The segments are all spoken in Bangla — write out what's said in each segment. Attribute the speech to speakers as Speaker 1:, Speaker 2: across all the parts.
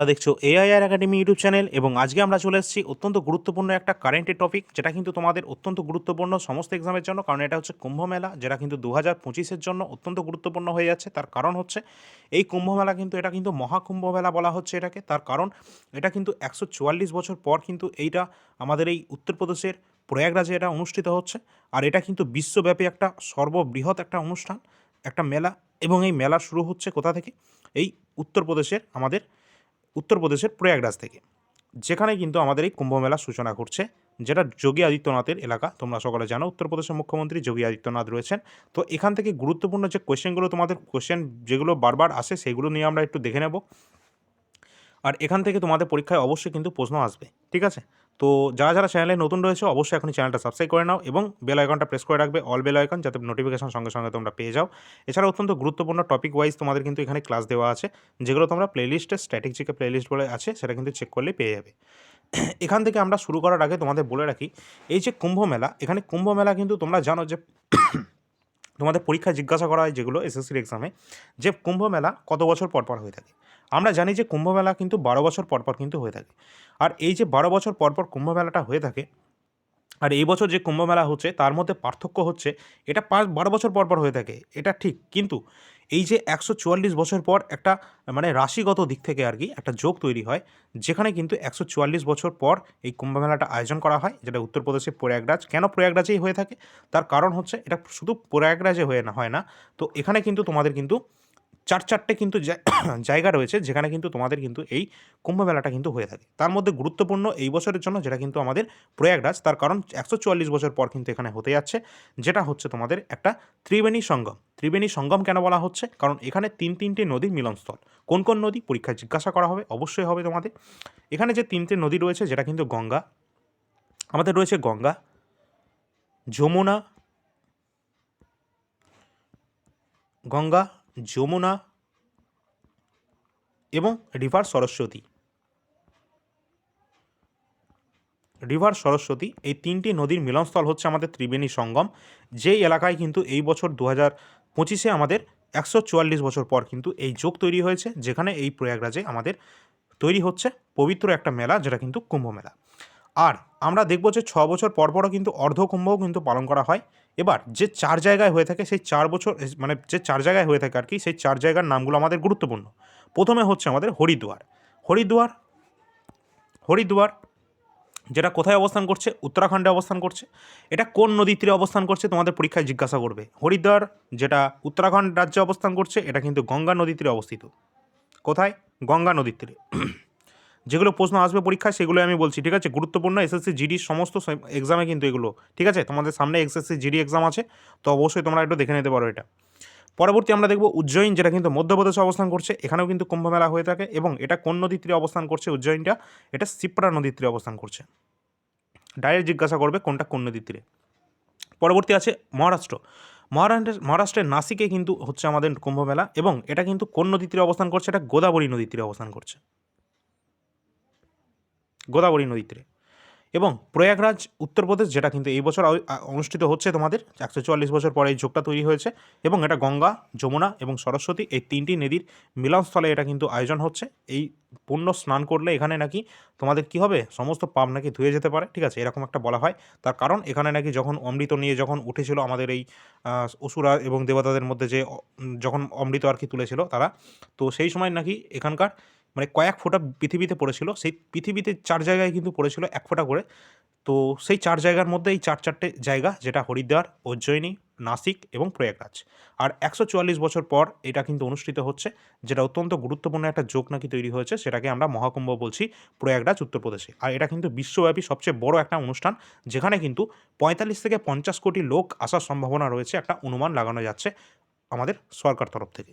Speaker 1: দেখছ এআইআর একাডেমি ইউটিউব চ্যানেল এবং আজকে আমরা চলে এসেছি অত্যন্ত গুরুত্বপূর্ণ একটা কারেন্টের টপিক যেটা কিন্তু তোমাদের অত্যন্ত গুরুত্বপূর্ণ সমস্ত এক্সামের জন্য, কারণ এটা হচ্ছে কুম্ভ মেলা, যেটা কিন্তু দু হাজার পঁচিশের জন্য অত্যন্ত গুরুত্বপূর্ণ হয়ে যাচ্ছে। তার কারণ হচ্ছে, এই কুম্ভ মেলা কিন্তু, এটা কিন্তু মহাকুম্ভ মেলা বলা হচ্ছে এটাকে। তার কারণ, এটা কিন্তু একশো চুয়াল্লিশ বছর পর কিন্তু এইটা আমাদের এই উত্তরপ্রদেশের প্রয়াগরাজে এটা অনুষ্ঠিত হচ্ছে। আর এটা কিন্তু বিশ্বব্যাপী একটা সর্ববৃহৎ একটা অনুষ্ঠান, একটা মেলা, এবং এই মেলা শুরু হচ্ছে কোথা থেকে? এই উত্তরপ্রদেশের আমাদের উত্তরপ্রদেশের প্রয়াগরাজ থেকে। যেখানে কিন্তু আমাদের এই কুম্ভ মেলার সূচনা করছে যেটা যোগী আদিত্যনাথের এলাকা, তোমরা সকলে জানো উত্তরপ্রদেশের মুখ্যমন্ত্রী যোগী আদিত্যনাথ রয়েছেন। তো এখান থেকে গুরুত্বপূর্ণ যে কোয়েশ্চেনগুলো তোমাদের কোয়েশ্চেন যেগুলো বারবার আসে, সেগুলো নিয়ে আমরা একটু দেখে নেব। আর এখান থেকে তোমাদের পরীক্ষায় অবশ্যই কিন্তু প্রশ্ন আসবে, ঠিক আছে? তো যারা যারা চ্যানেলে নতুন রয়েছে, অবশ্যই এখন চ্যানেলটা সাবস্ক্রাইব করে নাও এবং বেল আইকনটা প্রেস করে রাখবে। অল বেল আইকন যাতে নোটিফিকেশন সঙ্গে সঙ্গে তোমরা পেয়ে যাও। এছাড়া অত্যন্ত গুরুত্বপূর্ণ টপিক ওয়াইজ তোমাদের কিন্তু এখানে ক্লাস দেওয়া আছে, যেগুলো তোমরা প্লেলিস্টে স্ট্র্যাটেজিকে প্লেলিস্ট বলে আছে, সেটা কিন্তু চেক করলে পেয়ে যাবে। এখান থেকে আমরা শুরু করার আগে তোমাদের বলে রাখি, এই যে কুম্ভ মেলা, এখানে কুম্ভ মেলা কিন্তু তোমরা জানো যে তোমাদের পরীক্ষায় জিজ্ঞাসা করা হয় যেগুলো এসএসসির এক্সামে যে কুম্ভমেলা কত বছর পরপর পর হয়ে থাকে। আমরা জানি যে কুম্ভমেলা কিন্তু বারো বছর পরপর পর কিন্তু হয়ে থাকে। আর এই যে বারো বছর পরপর পর কুম্ভ মেলাটা হয়ে থাকে, আর এই বছর যে কুম্ভমেলা হচ্ছে, তার মধ্যে পার্থক্য হচ্ছে, এটা পাঁচ, বারো বছর পরপর পর হয়ে থাকে। এটা ঠিক, কিন্তু এই যে একশো চুয়াল্লিশ বছর পর একটা মানে রাশিগত দিক থেকে আর কি একটা যোগ তৈরি হয়, যেখানে কিন্তু একশো চুয়াল্লিশ বছর পর এই কুম্ভমেলাটা আয়োজন করা হয়, যেটা উত্তরপ্রদেশে প্রয়াগরাজ। কেন প্রয়াগরাজেই হয়ে থাকে? তার কারণ হচ্ছে এটা শুধু প্রয়াগরাজে হয়ে না, হয় না। তো এখানে কিন্তু তোমাদের কিন্তু চার চারটে কিন্তু জায়গা রয়েছে যেখানে কিন্তু তোমাদের কিন্তু এই কুম্ভমেলাটা কিন্তু হয়ে থাকে। তার মধ্যে গুরুত্বপূর্ণ এই বছরের জন্য যেটা কিন্তু আমাদের প্রয়াগরাজ, তার কারণ একশো চুয়াল্লিশ বছর পর কিন্তু এখানে হতে যাচ্ছে, যেটা হচ্ছে তোমাদের একটা ত্রিবেণী সঙ্গম। ত্রিবেণী সঙ্গম কেন বলা হচ্ছে? কারণ এখানে তিন তিনটে নদীর মিলনস্থল। কোন কোন নদী? পরীক্ষায় জিজ্ঞাসা করা হবে, অবশ্যই হবে তোমাদের। এখানে যে তিনটে নদী রয়েছে যেটা কিন্তু গঙ্গা, আমাদের রয়েছে গঙ্গা, যমুনা, গঙ্গা যমুনা এবং রিভার সরস্বতী। রিভার সরস্বতী, এই তিনটি নদীর মিলনস্থল হচ্ছে আমাদের ত্রিবেণী সঙ্গম। যেই এলাকায় কিন্তু এই বছর দু হাজার পঁচিশে আমাদের একশো চুয়াল্লিশ বছর পর কিন্তু এই যোগ তৈরি হয়েছে, যেখানে এই প্রয়াগরাজে আমাদের তৈরি হচ্ছে পবিত্র একটা মেলা, যেটা কিন্তু কুম্ভ মেলা। আর আমরা দেখব যে ছ বছর পরপরও কিন্তু অর্ধকুম্ভও কিন্তু পালন করা হয়। এবার যে চার জায়গায় হয়ে থাকে সেই চার বছর মানে যে চার জায়গায় হয়ে থাকে আর কি, সেই চার জায়গার নামগুলো আমাদের গুরুত্বপূর্ণ। প্রথমে হচ্ছে আমাদের হরিদ্বার। হরিদ্বার হরিদ্বার যেটা কোথায় অবস্থান করছে? উত্তরাখণ্ডে অবস্থান করছে। এটা কোন নদীর তীরে অবস্থান করছে তোমাদের পরীক্ষায় জিজ্ঞাসা করবে। হরিদ্বার যেটা উত্তরাখণ্ড রাজ্যে অবস্থান করছে, এটা কিন্তু গঙ্গা নদীর তীরে অবস্থিত। কোথায়? গঙ্গা নদীর তীরে। যেগুলো প্রশ্ন আসবে পরীক্ষায় সেগুলো আমি বলছি, ঠিক আছে? গুরুত্বপূর্ণ এসএসসি জিডির সমস্ত এক্সামে কিন্তু এগুলো, ঠিক আছে? তোমাদের সামনে এসএসসি জিডি এক্সাম আছে, তো অবশ্যই তোমরা একটু দেখে নিতে পারো এটা। পরবর্তী আমরা দেখব উজ্জয়িন, যেটা কিন্তু মধ্যপ্রদেশে অবস্থান করছে, এখানেও কিন্তু কুম্ভমেলা হয়ে থাকে এবং এটা কোন নদীর তীরে অবস্থান করছে উজ্জয়িনটা? এটা সিপ্রা নদীর তীরে অবস্থান করছে। ডাইরেক্ট জিজ্ঞাসা করবে কোনটা কোন নদীর তীরে। পরবর্তী আছে মহারাষ্ট্র। মহারাষ্ট্রের মহারাষ্ট্রের নাসিকে কিন্তু হচ্ছে আমাদের কুম্ভমেলা এবং এটা কিন্তু কোন নদীর তীরে অবস্থান করছে? এটা গোদাবরী নদীর তীরে অবস্থান করছে। গোদাবরী নদীর তীরে এবং প্রয়াগরাজ, উত্তরপ্রদেশ, যেটা কিন্তু এই বছর অনুষ্ঠিত হচ্ছে তোমাদের, একশো চুয়াল্লিশ বছর পরে এই যোগটা তৈরি হয়েছে। এবং এটা গঙ্গা, যমুনা এবং সরস্বতী এই তিনটি নদীর মিলনস্থলে এটা কিন্তু আয়োজন হচ্ছে। এই পুণ্য স্নান করলে এখানে নাকি তোমাদের কি হবে? সমস্ত পাপ নাকি ধুয়ে যেতে পারে, ঠিক আছে? এরকম একটা বলা হয়। তার কারণ এখানে নাকি যখন অমৃত নিয়ে যখন উঠেছিল আমাদের এই অসুরা এবং দেবতাদের মধ্যে যে যখন অমৃত আর কি তুলেছিল তারা, তো সেই সময় নাকি এখানকার মানে কয়েক ফোঁটা পৃথিবীতে পড়েছিল, সেই পৃথিবীতে চার জায়গায় কিন্তু পড়েছিল এক ফোঁটা করে। তো সেই চার জায়গার মধ্যে এই চার চারটে জায়গা, যেটা হরিদ্বার, উজ্জয়িনী, নাসিক এবং প্রয়াগরাজ। আর একশো চুয়াল্লিশ বছর পর এটা কিন্তু অনুষ্ঠিত হচ্ছে, যেটা অত্যন্ত গুরুত্বপূর্ণ একটা যোগ নাকি তৈরি হয়েছে, সেটাকে আমরা মহাকুম্ভ বলছি প্রয়াগরাজ উত্তরপ্রদেশে আর এটা কিন্তু বিশ্বব্যাপী সবচেয়ে বড় একটা অনুষ্ঠান, যেখানে কিন্তু পঁয়তাল্লিশ থেকে পঞ্চাশ কোটি লোক আসার সম্ভাবনা রয়েছে, একটা অনুমান লাগানো যাচ্ছে আমাদের সরকার তরফ থেকে।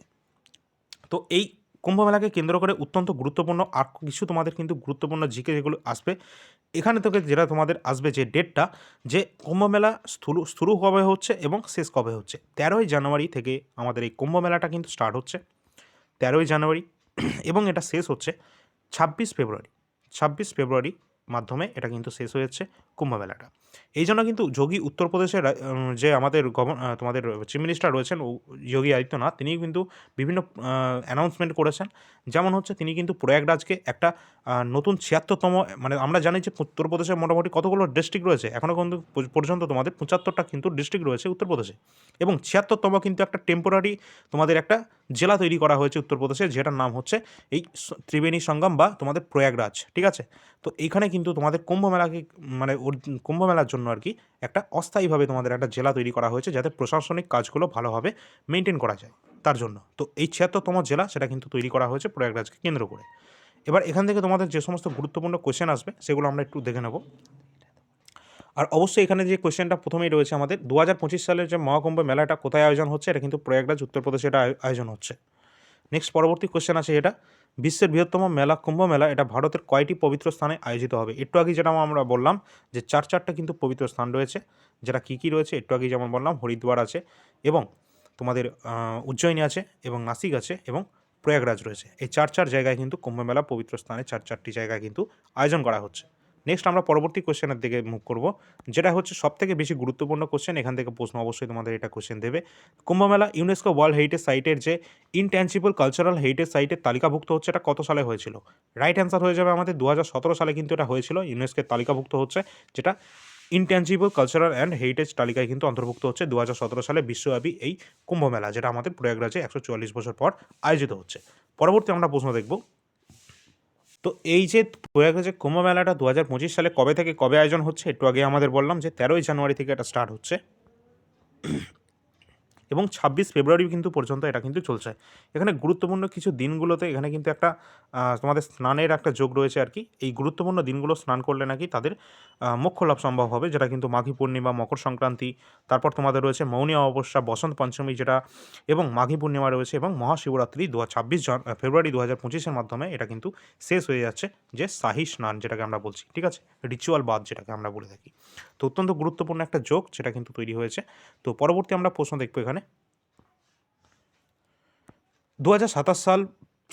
Speaker 1: তো এই কুম্ভ মেলাকে কেন্দ্র করে অত্যন্ত গুরুত্বপূর্ণ আর কিছু তোমাদের কিন্তু গুরুত্বপূর্ণ জিকে যেগুলো আসবে, এখানে থেকে যেটা তোমাদের আসবে যে ডেটটা, যে কুম্ভমেলা শুরু শুরু কবে হচ্ছে এবং শেষ কবে হচ্ছে। তেরোই জানুয়ারি থেকে আমাদের এই কুম্ভমেলাটা কিন্তু স্টার্ট হচ্ছে। তেরোই জানুয়ারি, এবং এটা শেষ হচ্ছে ছাব্বিশ ফেব্রুয়ারি। ছাব্বিশ ফেব্রুয়ারি মাধ্যমে এটা কিন্তু শেষ হয়ে যাচ্ছে কুম্ভ এই জন্য কিন্তু যোগী উত্তরপ্রদেশের যে আমাদের গভর্ন তোমাদের চিফ মিনিস্টার রয়েছেন যোগী আদিত্যনাথ তিনি কিন্তু বিভিন্ন অ্যানাউন্সমেন্ট করেছেন। যেমন হচ্ছে তিনি কিন্তু প্রয়াগরাজকে একটা নতুন ছিয়াত্তরতম মানে আমরা জানি যে উত্তরপ্রদেশে মোটামুটি কতগুলো ডিস্ট্রিক্ট রয়েছে এখনও কিন্তু পর্যন্ত তোমাদের পঁচাত্তরটা কিন্তু ডিস্ট্রিক্ট রয়েছে উত্তরপ্রদেশে। এবং ছিয়াত্তরতম কিন্তু একটা টেম্পোরারি তোমাদের একটা জেলা তৈরি করা হয়েছে উত্তরপ্রদেশে, যেটার নাম হচ্ছে এই ত্রিবেণী সঙ্গম বা তোমাদের প্রয়াগরাজ, ঠিক আছে? তো এইখানে কিন্তু তোমাদের কুম্ভ মেলাকে মানে কুম্ভ মেলার জন্য আর কি একটা অস্থায়ীভাবে তোমাদের একটা জেলা তৈরি করা হয়েছে, যাতে প্রশাসনিক কাজগুলো ভালোভাবে মেনটেন করা যায় তার জন্য। তো এই ছিয়াত্তরতম জেলা সেটা কিন্তু তৈরি করা হয়েছে প্রয়াগরাজকে কেন্দ্র করে। এবার এখান থেকে তোমাদের যে সমস্ত গুরুত্বপূর্ণ কোয়েশ্চেন আসবে, সেগুলো আমরা একটু দেখে নেব। আর অবশ্যই এখানে যে কোয়েশ্চেনটা প্রথমেই রয়েছে আমাদের দু হাজার পঁচিশ সালের যে মহাকুম্ভ মেলাটা কোথায় আয়োজন হচ্ছে, এটা কিন্তু প্রয়াগরাজ, উত্তরপ্রদেশে এটা আয়োজন হচ্ছে। নেক্সট পরবর্তী কোয়েশ্চেন আছে এটা, বিশ্বের বৃহত্তম মেলা কুম্ভ মেলা, এটা ভারতের কয়টি পবিত্র স্থানে আয়োজিত হবে? একটু আগে যেটা আমরা বললাম যে চার চারটা কিন্তু পবিত্র স্থান রয়েছে, যেটা কী কী রয়েছে একটু আগে যেমন বললাম, হরিদ্বার আছে এবং তোমাদের উজ্জয়িনী আছে এবং নাসিক আছে এবং প্রয়াগরাজ রয়েছে। এই চার চার জায়গায় কিন্তু কুম্ভ মেলা পবিত্র স্থানে চার চারটি জায়গায় কিন্তু আয়োজন করা হচ্ছে। নেক্সট আমরা পরবর্তী কোশ্চেনের দিকে মুভ করব, যেটা হচ্ছে সব থেকে বেশি গুরুত্বপূর্ণ কোশ্চেন এখান থেকে প্রশ্ন অবশ্যই তোমাদের এটা কোশ্চেন দেবে। কুম্ভমেলা ইউনেস্কো ওয়ার্ল্ড হেরিটেজ সাইটের যে ইনট্যাঞ্জিবল কালচারাল হেরিটেজ সাইটের তালিকাভুক্ত হচ্ছে, এটা কত সালে হয়েছিল? রাইট অ্যান্সার হয়ে যাবে আমাদের দু হাজার সতেরো সালে কিন্তু এটা হয়েছিল ইউনেস্কোর তালিকাভুক্ত হচ্ছে, যেটা ইনট্যাঞ্জিবল কালচারাল অ্যান্ড হেরিটেজ তালিকায় কিন্তু অন্তর্ভুক্ত হচ্ছে দু হাজার সতেরো সালে বিশ্বব্যাপী এই কুম্ভমেলা, যেটা আমাদের প্রয়াগরাজে একশো চুয়াল্লিশ বছর পর আয়োজিত হচ্ছে। পরবর্তী আমরা প্রশ্ন দেখব তো এই যে প্রয়াগরাজের কুম্ভ মেলাটা দু হাজার পঁচিশ সালে কবে থেকে কবে আয়োজন হচ্ছে, একটু আগে আমাদের বললাম যে তেরোই জানুয়ারি থেকে এটা স্টার্ট হচ্ছে। এবং ছাব্বিশ ফেব্রুয়ারি কিন্তু পর্যন্ত এটা কিন্তু চলছে। এখানে গুরুত্বপূর্ণ কিছু দিনগুলোতে এখানে কিন্তু একটা তোমাদের স্নানের একটা যোগ রয়েছে আর কি। এই গুরুত্বপূর্ণ দিনগুলো স্নান করলে নাকি তাদের মোক্ষ লাভ সম্ভব হবে, যেটা কিন্তু মাঘী পূর্ণিমা, মকর সংক্রান্তি, তারপর তোমাদের রয়েছে মৌনী অমাবস্যা, বসন্ত পঞ্চমী যেটা, এবং মাঘী পূর্ণিমা রয়েছে এবং মহাশিবরাত্রি দু, ছাব্বিশ ফেব্রুয়ারি দু হাজার পঁচিশের মাধ্যমে এটা কিন্তু শেষ হয়ে যাচ্ছে যে শাহী স্নান যেটাকে আমরা বলছি, ঠিক আছে? রিচুয়াল বাদ যেটাকে আমরা বলে থাকি। তো অত্যন্ত গুরুত্বপূর্ণ একটা যোগ যেটা কিন্তু তৈরি হয়েছে। তো পরবর্তী আমরা প্রশ্ন দেখব এখানে। দু হাজার সাতাশ সাল,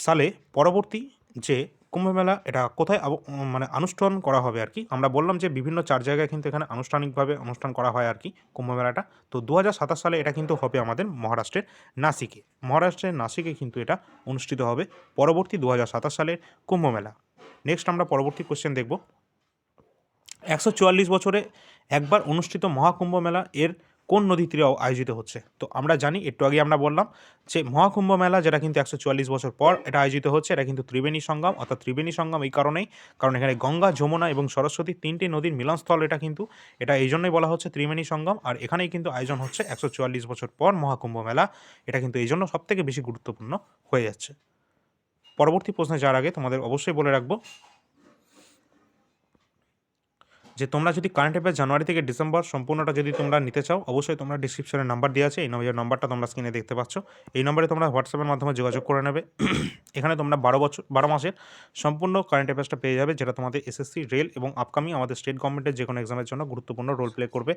Speaker 1: সালে পরবর্তী যে কুম্ভমেলা, এটা কোথায় মানে অনুষ্ঠান করা হবে আর কি? আমরা বললাম যে বিভিন্ন চার জায়গায় কিন্তু এখানে আনুষ্ঠানিকভাবে অনুষ্ঠান করা হয় আর কি কুম্ভমেলাটা। তো দু হাজার সাতাশ সালে এটা কিন্তু হবে আমাদের মহারাষ্ট্রের নাসিকে। মহারাষ্ট্রের নাসিকে কিন্তু এটা অনুষ্ঠিত হবে পরবর্তী দু হাজার সাতাশ সালের কুম্ভমেলা। নেক্সট আমরা পরবর্তী কোশ্চেন দেখব। একশো চুয়াল্লিশ বছরে একবার অনুষ্ঠিত মহাকুম্ভ মেলা এর কোন নদী তীরে আয়োজিত হচ্ছে? তো আমরা জানি, একটু আগে আমরা বললাম যে মহাকুম্ভ মেলা যেটা কিন্তু একশো চুয়াল্লিশ বছর পর এটা আয়োজিত হচ্ছে, এটা কিন্তু ত্রিবেণী সঙ্গম, অর্থাৎ ত্রিবেণী সঙ্গম এই কারণেই, কারণ এখানে গঙ্গা, যমুনা এবং সরস্বতী তিনটি নদীর মিলনস্থল এটা কিন্তু, এটা এই জন্যই বলা হচ্ছে ত্রিবেণী সঙ্গম, আর এখানেই কিন্তু আয়োজন হচ্ছে একশো চুয়াল্লিশ বছর পর মহাকুম্ভ মেলা, এটা কিন্তু এই জন্য সবথেকে বেশি গুরুত্বপূর্ণ হয়ে যাচ্ছে। পরবর্তী প্রশ্নে যাওয়ার আগে তোমাদের অবশ্যই বলে রাখব যে তোমরা যদি কারেন্ট অ্যাফেয়ার জানুয়ারি থেকে ডিসেম্বর সম্পূর্ণটা যদি তোমরা নিতে চাও, অবশ্যই তোমরা ডিসক্রিপশনে নাম্বার দেওয়া আছে। এই নম্বর নাম্বারটা তোমরা স্ক্রিনে দেখতে পাচ্ছ। এই নম্বরে তোমরা হোয়াটসঅ্যাপের মাধ্যমে যোগাযোগ করে নেবে। এখানে তোমরা বারো বছর বারো মাসের সম্পূর্ণ কারেন্ট অ্যাফেয়ার্সটা পেয়ে যাবে, যেটা তোমাদের এসএসসি রেল এবং আপকামিং আমাদের স্টেট গভর্নমেন্টের যে কোনো এক্সামের জন্য গুরুত্বপূর্ণ রোল প্লে করবে।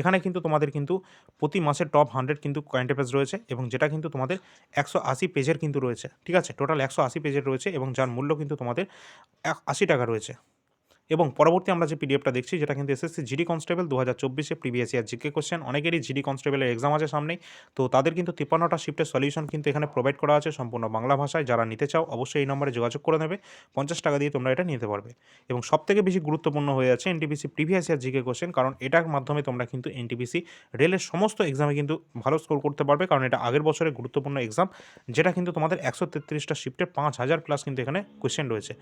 Speaker 1: এখানে কিন্তু তোমাদের কিন্তু প্রতি মাসে টপ হান্ড্রেড কিন্তু কারেন্ট অ্যাফেয়ার্স রয়েছে এবং যেটা কিন্তু তোমাদের একশো আশি পেজের কিন্তু রয়েছে। ঠিক আছে? টোটাল একশো আশি পেজের রয়েছে এবং যার মূল্য কিন্তু তোমাদের আশি টাকা রয়েছে। এবং পরবর্তী আমরা যে পিডিএফটা দেখছি, যেটা কিন্তু এসএসসি জিডি কনস্টেবল দু হাজার চব্বিশে প্রিভিয়াস ইয়ার জিকে কোশ্চেন অনেকেরই জিডি কনস্টেবলের এক্সাম আছে সামনেই। তো তাদের কিন্তু তিপ্পান্নটা শিফটের সলিউশন কিন্তু এখানে প্রোভাইড করা আছে সম্পূর্ণ বাংলা ভাষায়। যারা নিতে চাও, অবশ্যই এই নম্বরে যোগাযোগ করে নেবে। পঞ্চাশ টাকা দিয়ে তোমরা এটা নিতে পারবে। এবং সবথেকে বেশি গুরুত্বপূর্ণ হয়ে যাচ্ছে NTPC previous year GK question কারণ এটার মাধ্যমে তোমরা কিন্তু এনটিপিসি রেলের সমস্ত এক্সামে কিন্তু ভালো স্কোর করতে পারবে। কারণ এটা আগের বছরের গুরুত্বপূর্ণ এক্সাম যেটা কিন্তু তোমাদের একশো তেত্রিশটা শিফটের পাঁচ হাজার প্লাস কিন্তু এখানে কোশ্চেন রয়েছে।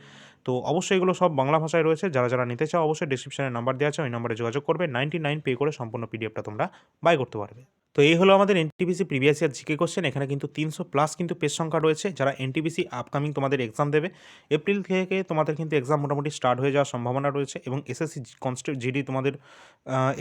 Speaker 1: তো অবশ্যই এগুলো সব বাংলা ভাষায় রয়েছে। যারা যারা নিতে চাও অবশ্যই ডিসক্রিপশনে নাম্বার দেওয়া আছে, ওই নম্বরে যোগাযোগ করবে নাইনটি নাইন পে করে সম্পূর্ণ পিডিএফটা তোমরা বাই করতে পারবে। তো এই হলো আমাদের NTPC previous year GK question এখানে কিন্তু তিনশো প্লাস কিন্তু পেজ সংখ্যা রয়েছে, যারা এনটিপিসি আপকামিং তোমাদের এক্সাম দেবে। এপ্রিল থেকে তোমাদের কিন্তু এক্সাম মোটামুটি স্টার্ট হয়ে যাওয়ার সম্ভাবনা রয়েছে এবং এসএসসি কনস্টে জিডি তোমাদের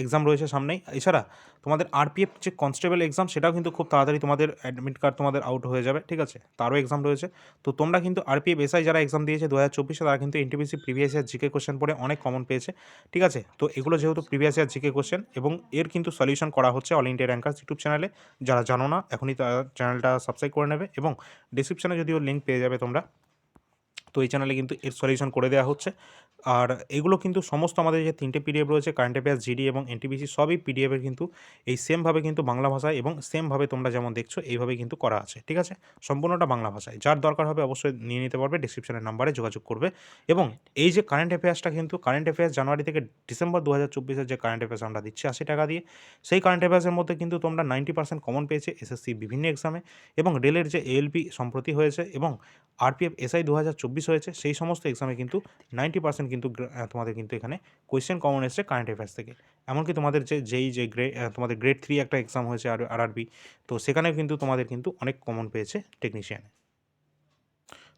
Speaker 1: এক্সাম রয়েছে সামনেই। এছাড়া তোমাদের আরপিএফ যে কনস্টেবল এক্সাম সেটাও কিন্তু খুব তাড়াতাড়ি তোমাদের অ্যাডমিট কার্ড তোমাদের আউট হয়ে যাবে, ঠিক আছে? তারও এক্সাম রয়েছে। তো তোমরা কিন্তু আরপিএফ এসআই যারা এক্সাম দিয়েছে দু হাজার চব্বিশে, তারা কিন্তু NTPC previous year GK question পড়ে অনেক কমন পেয়েছে, ঠিক আছে? তো এগুলো যেহেতু প্রিভিয়াস ইয়ার জিকে কোশ্চেন এবং এর কিন্তু সলিউশন করা হচ্ছে অল ইন্ডিয়া র্যাঙ্কার্স ইউটিউব চ্যানেলে যারা জানো না, এখনই চ্যানেলটা সাবস্ক্রাইব করে নেবে এবং ডিসক্রিপশানে যদিও লিঙ্ক পেয়ে যাবে তোমরা তো এই চ্যানেলে কিন্তু এর সলিউশন করে দেওয়া হচ্ছে। আর এগুলো কিন্তু সমস্ত আমাদের যে তিনটে পিডিএফ রয়েছে কারেন্ট অ্যাফেয়ার্স জিডি এবং এনটিপিসি সবই পিডিএফের কিন্তু এই সেমভাবে কিন্তু বাংলা ভাষায় এবং সেমভাবে তোমরা যেমন দেখছ, এইভাবেই কিন্তু করা আছে, ঠিক আছে? সম্পূর্ণটা বাংলা ভাষায়। যার দরকার হবে অবশ্যই নিয়ে নিতে পারবে ডিসক্রিপশনের নাম্বারে যোগাযোগ করবে। এবং এই যে কারেন্ট অ্যাফেয়ার্সটা কিন্তু কারেন্ট অ্যাফেয়ার্স জানুয়ারি থেকে ডিসেম্বর দু হাজার চব্বিশের যে কারেন্ট অ্যাফেয়ার্স আমরা দিচ্ছি আশি টাকা দিয়ে, সেই কারেন্ট অ্যাফেয়ার্সের মধ্যে কিন্তু তোমরা নাইনটি পার্সেন্ট কমন পেয়েছে এসএসসি বিভিন্ন এক্সামে এবং রেলের যে এএলপি সম্প্রতি হয়েছে এবং আরপিএফ এসআই দু হাজার চব্বিশ হয়েছে, সেই সমস্ত এক্সামে কিন্তু নাইনটি পার্সেন্ট কিন্তু তোমাদের কিন্তু এখানে কোয়েশ্চেন কমন এসছে কারেন্ট অ্যাফেয়ার্স থেকে। এমনকি তোমাদের যে, যেই, যে গ্রেড তোমাদের গ্রেড থ্রি একটা এক্সাম হয়েছে আর আরআরবি তো সেখানেও কিন্তু তোমাদের কিন্তু অনেক কমন পেয়েছে টেকনিশিয়ানে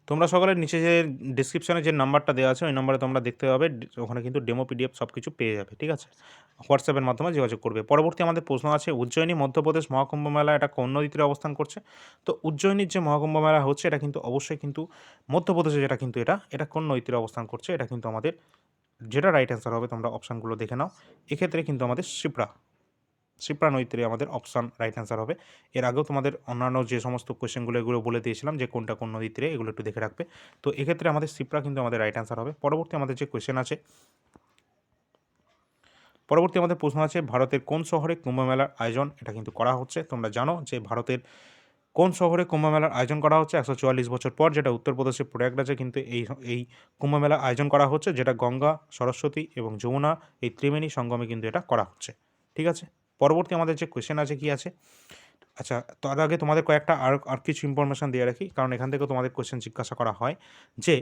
Speaker 1: তোমরা সকলের নিচে যে ডিসক্রিপশনে যে নাম্বারটা দেওয়া আছে, ওই নাম্বারে তোমরা দেখতে পাবে, ওখানে কিন্তু ডেমো পিডিএফ সব কিছু পেয়ে যাবে, ঠিক আছে? হোয়াটসঅ্যাপের মাধ্যমে যোগাযোগ করবে। পরবর্তী আমাদের প্রশ্ন আছে, উজ্জয়িনী মধ্যপ্রদেশ মহাকুম্ভ মেলা এটা কোন নদীতে অবস্থান করছে? তো উজ্জয়িনীর যে মহাকুম্ভ মেলা হচ্ছে, এটা কিন্তু অবশ্যই কিন্তু মধ্যপ্রদেশে যেটা কিন্তু এটা এটা কোন নদীতে অবস্থান করছে, এটা কিন্তু আমাদের, যেটা রাইট অ্যান্সার হবে তোমরা অপশানগুলো দেখে নাও। এক্ষেত্রে কিন্তু আমাদের শিপ্রা শিপ্রা নদীতে আমাদের অপশান রাইট অ্যান্সার হবে। এর আগেও তোমাদের অন্যান্য যে সমস্ত কোয়েশ্চেনগুলো এগুলো বলে দিয়েছিলাম যে কোনটা কোন নদীতে এগুলো একটু দেখে রাখবে। তো এক্ষেত্রে আমাদের শিপ্রা কিন্তু আমাদের রাইট অ্যান্সার হবে। পরবর্তী আমাদের যে কোয়েশ্চেন আছে, পরবর্তী আমাদের প্রশ্ন আছে, ভারতের কোন শহরে কুম্ভ মেলার আয়োজন? এটা কিন্তু করা হচ্ছে। তোমরা জানো যে ভারতের কোন শহরে কুম্ভ মেলার আয়োজন করা হচ্ছে? একশো চুয়াল্লিশ বছর পর যেটা উত্তরপ্রদেশের প্রয়াগরাজে কিন্তু এই এই কুম্ভ মেলা আয়োজন করা হচ্ছে, যেটা গঙ্গা, সরস্বতী এবং যমুনা, এই ত্রিবেণী সঙ্গমে কিন্তু এটা করা হচ্ছে। ঠিক আছে? পরবর্তী আমাদের যে কোয়েশ্চেন আছে কি আছে? আচ্ছা তার আগে তোমাদের কয়েকটা আর আর কিছু ইনফরমেশান দিয়ে রাখি, কারণ এখান থেকে তোমাদের কোয়েশ্চেন জিজ্ঞাসা করা হয় যে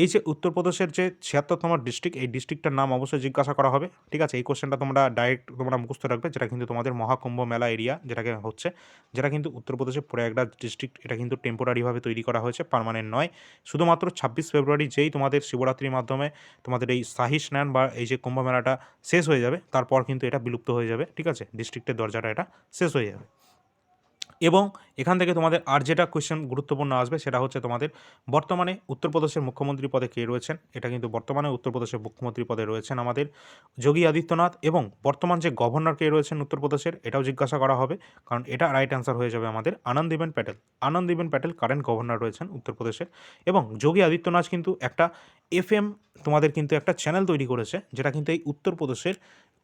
Speaker 1: এই যে উত্তরপ্রদেশের যে ছিয়াত্তরতম ডিস্ট্রিক্ট এই ডিস্ট্রিক্টটার নাম অবশ্যই জিজ্ঞাসা করা হবে, ঠিক আছে? এই কোশ্চেনটা তোমরা ডাইরেক্ট তোমরা মুখস্থ রাখবে, যেটা কিন্তু তোমাদের মহাকুম্ভ মেলা এরিয়া যেটাকে হচ্ছে, যেটা কিন্তু উত্তরপ্রদেশের প্রয়াগরাজ ডিস্ট্রিক্ট এটা কিন্তু টেম্পোরারিভাবে তৈরি করা হয়েছে পার্মানেন্ট নয়। শুধুমাত্র ছাব্বিশ ফেব্রুয়ারি যেই তোমাদের শিবরাত্রির মাধ্যমে তোমাদের এই শাহী স্নান বা এই যে কুম্ভ মেলাটা শেষ হয়ে যাবে, তারপর কিন্তু এটা বিলুপ্ত হয়ে যাবে, ঠিক আছে? ডিস্ট্রিক্টের দরজাটা এটা শেষ হয়ে যাবে। এবং এখান থেকে তোমাদের আর যেটা কোয়েশ্চেন গুরুত্বপূর্ণ আসবে, সেটা হচ্ছে তোমাদের বর্তমানে উত্তরপ্রদেশের মুখ্যমন্ত্রী পদে কে রয়েছেন? এটা কিন্তু বর্তমানে উত্তরপ্রদেশের মুখ্যমন্ত্রী পদে রয়েছেন আমাদের যোগী আদিত্যনাথ এবং বর্তমান যে গভর্নর কে রয়েছেন উত্তরপ্রদেশের, এটাও জিজ্ঞাসা করা হবে, কারণ এটা রাইট অ্যান্সার হয়ে যাবে আমাদের আনন্দিবেন প্যাটেল। আনন্দিবেন প্যাটেল কারেন্ট গভর্নর রয়েছেন উত্তরপ্রদেশের এবং যোগী আদিত্যনাথ কিন্তু একটা এফএম তোমাদের কিন্তু একটা চ্যানেল তৈরি করেছে, যেটা কিন্তু এই উত্তরপ্রদেশের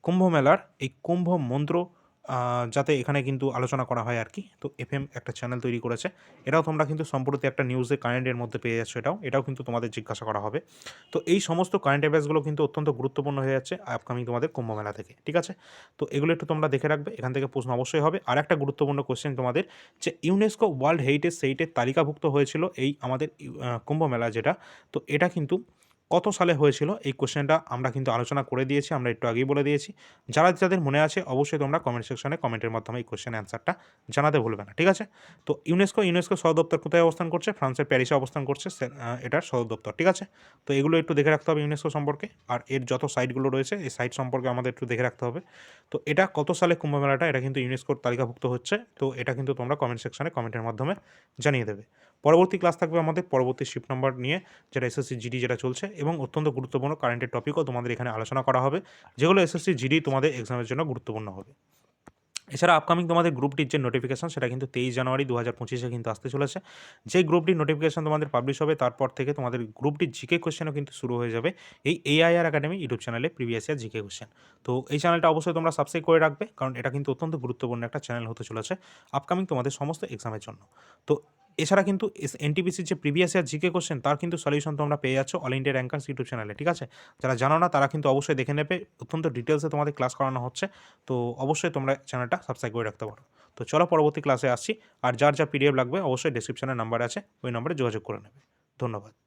Speaker 1: কুম্ভ মেলার এই কুম্ভ মন্ত্র যাতে এখানে কিন্তু আলোচনা করা হয় আর কি। তো এফএম একটা চ্যানেল তৈরি করেছে। এটাও তোমরা কিন্তু সম্প্রতি একটা নিউজে কারেন্টের মধ্যে পেয়ে যাচ্ছ এটাও। এটাও কিন্তু তোমাদের জিজ্ঞাসা করা হবে। তো এই সমস্ত কারেন্ট অ্যাফেয়ার্সগুলো কিন্তু অত্যন্ত গুরুত্বপূর্ণ হয়ে যাচ্ছে আপকামিং তোমাদের কুম্ভ মেলা থেকে ঠিক আছে? তো এগুলো একটু তোমরা দেখে রাখবে। এখান থেকে প্রশ্ন অবশ্যই হবে। আর একটা গুরুত্বপূর্ণ কোশ্চেন তোমাদের যে ইউনেস্কো ওয়ার্ল্ড হেরিটেজ সেইটের তালিকাভুক্ত হয়েছিল এই আমাদের ইউ- আহ, কুম্ভ মেলা যেটা তো এটা কিন্তু কত সালে হয়েছিল এই কোশ্চেনটা আমরা কিন্তু আলোচনা করে দিয়েছি, আমরা একটু আগেই বলে দিয়েছি। যারা যাদের মনে আছে অবশ্যই তোমরা কমেন্ট সেকশনে কমেন্টের মাধ্যমে এই কোশ্চেন অ্যান্সারটা জানাতে ভুলবে না, ঠিক আছে? তো ইউনেস্কো ইউনেস্কো সদর দপ্তর কোথায় অবস্থান করছে? ফ্রান্সের প্যারিসে অবস্থান করছে এটার সদর দপ্তর, ঠিক আছে? তো এগুলো একটু দেখে রাখতে হবে ইউনেস্কো সম্পর্কে, আর এর যত সাইটগুলো রয়েছে, এই সাইট সম্পর্কে আমাদের একটু দেখে রাখতে হবে। তো এটা কত সালে কুম্ভ মেলাটা, এটা কিন্তু ইউনেস্কোর তালিকাভুক্ত হচ্ছে, তো এটা কিন্তু তোমরা কমেন্ট সেকশনে কমেন্টের মাধ্যমে জানিয়ে দেবে। পরবর্তী ক্লাস থাকবে আমাদের পরবর্তী শিফট নাম্বার নিয়ে, যেটা এসএসসি জিডি যেটা চলছে এবং অত্যন্ত গুরুত্বপূর্ণ কারেন্টের টপিকও তোমাদের এখানে আলোচনা করা হবে। যেগুলো এসএসসি জিডি তোমাদের এক্সামের জন্য গুরুত্বপূর্ণ হবে। এছাড়া আপকামিং তোমাদের গ্রুপটির যে নোটিফিকেশন সেটা কিন্তু তেইশ জানুয়ারি দু হাজার পঁচিশে কিন্তু আসতে চলেছে। যেই গ্রুপটির নোটিফিকেশন তোমাদের পাবলিশ হবে, তারপর থেকে তোমাদের গ্রুপটির জিকে কোশ্চেনও কিন্তু শুরু হয়ে যাবে এই এআইআর একাডেমি ইউটিউব চ্যানেলে প্রিভিয়াস ইয়ার জিকে কোশ্চেন তো এই চ্যানেলটা অবশ্যই তোমরা সাবস্ক্রাইব করে রাখবে, কারণ এটা কিন্তু অত্যন্ত গুরুত্বপূর্ণ একটা চ্যানেল হতে চলেছে আপকামিং তোমাদের সমস্ত এক্সামের জন্য। তো এছাড়া কিন্তু এনটিপিসির যে প্রিভিয়াস ইয়ার জিকে কোশ্চেন তার কিন্তু সলিউশন তোমরা পেয়ে যাচ্ছ অল ইন্ডিয়া র্যাঙ্কার্স ইউটিউব চ্যানেলে ঠিক আছে? যারা জানো না, তারা কিন্তু অবশ্যই দেখে নেবে। অত্যন্ত ডিটেলসে তোমাদের ক্লাস করানো হচ্ছে। তো অবশ্যই তোমরা চ্যানেলটা সাবস্ক্রাইব করে রাখতে পারো। তো চলো পরবর্তী ক্লাসে আসছি। আর যার যা পিডিএফ লাগবে, অবশ্যই ডিসক্রিপশনের নাম্বার আছে। ওই নম্বরে যোগাযোগ করে নেবে। ধন্যবাদ।